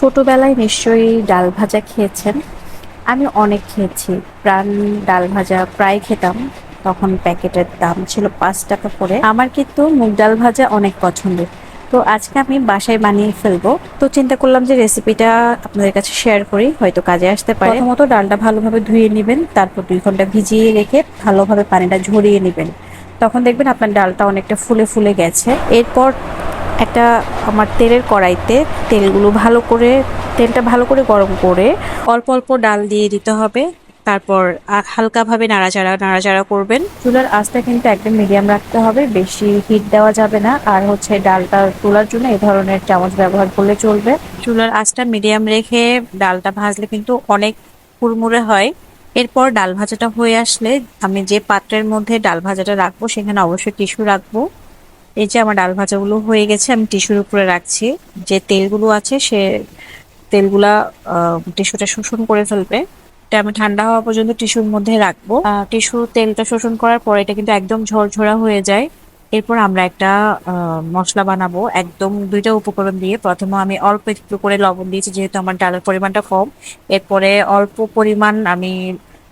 ছোটবেলায় নিশ্চয়ই ডাল ভাজা খেয়েছেন। আমি অনেক খেয়েছি। প্রাণ ডাল ভাজা প্রায় খেতাম। তখন প্যাকেটের দাম ছিল পাঁচ টাকা করে। আমার কিন্তু মুগ ডাল ভাজা অনেক পছন্দের। তো আজকে আমি বাসায় বানিয়ে ফেলব। তো চিন্তা করলাম যে রেসিপিটা আপনাদের কাছে শেয়ার করি, হয়তো কাজে আসতে পারে। প্রথমত ডালটা ভালোভাবে ধুয়ে নেবেন, তারপর দুই ঘণ্টা ভিজিয়ে রেখে ভালোভাবে পানিটা ঝরিয়ে নেবেন। তখন দেখবেন আপনার ডালটা অনেকটা ফুলে ফুলে গেছে। এরপর একটা আমার তেলের কড়াইতে তেলগুলো ভালো করে, তেলটা ভালো করে গরম করে অল্প অল্প ডাল দিয়ে দিতে হবে। তারপর হালকাভাবে নাড়াচাড়া নাড়াচাড়া করবেন। চুলার আঁচটা কিন্তু একদম মিডিয়াম রাখতে হবে, বেশি হিট দেওয়া যাবে না। আর হচ্ছে ডালটা তোলার জন্য এই ধরনের চামচ ব্যবহার করলে চলবে। চুলার আঁচটা মিডিয়াম রেখে ডালটা ভাজলে কিন্তু অনেক কুড়মুড়ে হয়। এরপর ডাল ভাজাটা হয়ে আসলে আমি যে পাত্রের মধ্যে ডাল ভাজাটা রাখব, সেখানে অবশ্যই টিস্যু রাখব। এই যে আমার ডাল ভাজাগুলো হয়ে গেছে আমি টিস্যুর উপরে রাখছি। যে তেলগুলো আছে সে তেলগুলা টিস্যুটা শোষণ করে ফেলবে। এটা আমি ঠান্ডা হওয়া পর্যন্ত টিস্যুর মধ্যে রাখব। টিস্যু তেলটা শোষণ করার পর এটা কিন্তু একদম ঝরঝরা হয়ে যায়। এরপর আমরা একটা মশলা বানাবো। একদম দুইটা উপকরণ দিয়ে। প্রথমে আমি অল্প একটু করে লবণ দিয়েছি যেহেতু আমার ডালের পরিমাণটা কম। এরপরে অল্প পরিমাণ আমি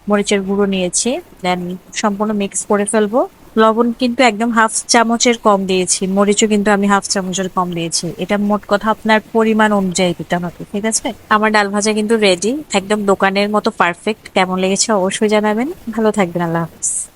মরিচের গুঁড়ো নিয়েছি। দেন সম্পূর্ণ মিক্স করে ফেলব। লবণ কিন্তু একদম হাফ চামচের কম দিয়েছি। মরিচও কিন্তু আমি হাফ চামচের কম দিয়েছি। এটা মোট কথা আপনার পরিমাণ অনুযায়ী দিতে হবে, ঠিক আছে? আমার ডাল ভাজা কিন্তু রেডি একদম দোকানের মতো পারফেক্ট কেমন লেগেছে অবশ্যই জানাবেন। ভালো থাকবেন, আল্লাহ হাফিজ।